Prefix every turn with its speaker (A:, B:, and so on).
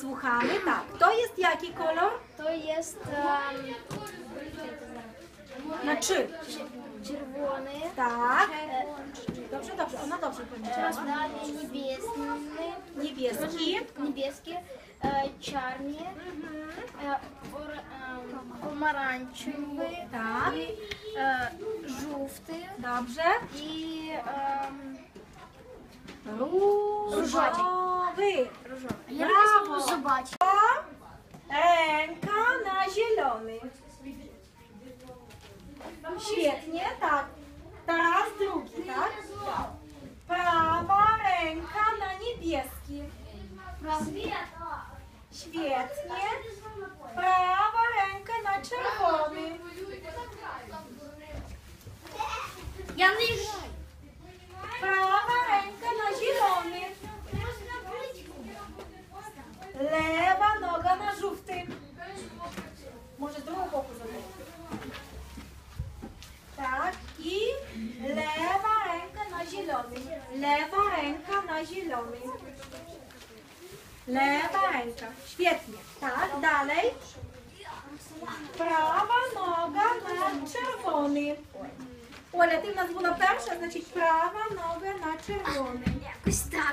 A: słuchamy. Tak, to jest jaki kolor?
B: To jest um,
A: Na trzy.
B: czerwony.
A: Tak.
B: E,
A: Dobrze, dobrze, ona dobrze powiedziała.
B: dalej niebieski.
A: Niebieski.
B: Niebieskie, e, czarny, e, or, em, pomarańczowy
A: Tak.
B: i e, żółty
A: Dobrze.
B: i em,
A: Różowy.
B: Różowy.
A: Brawo.
B: zobaczyć.
A: Ręka na zielony. Świetnie, tak. Teraz drugi, tak? Prawa ręka na niebieski. Świetnie. Prawa ręka na czerwony.
B: Janusz.
A: Prawa ręka na zielony. Lewa noga na żółty. Może z drugą boku zrobić. Tak. I lewa ręka na zielony. Lewa ręka na zielony. Lewa ręka. Świetnie. Tak, dalej. Prawa noga na czerwony. Оля, ти в нас була перша, значить права нога на червоний.
B: Jakoś tak.
A: Так, далі.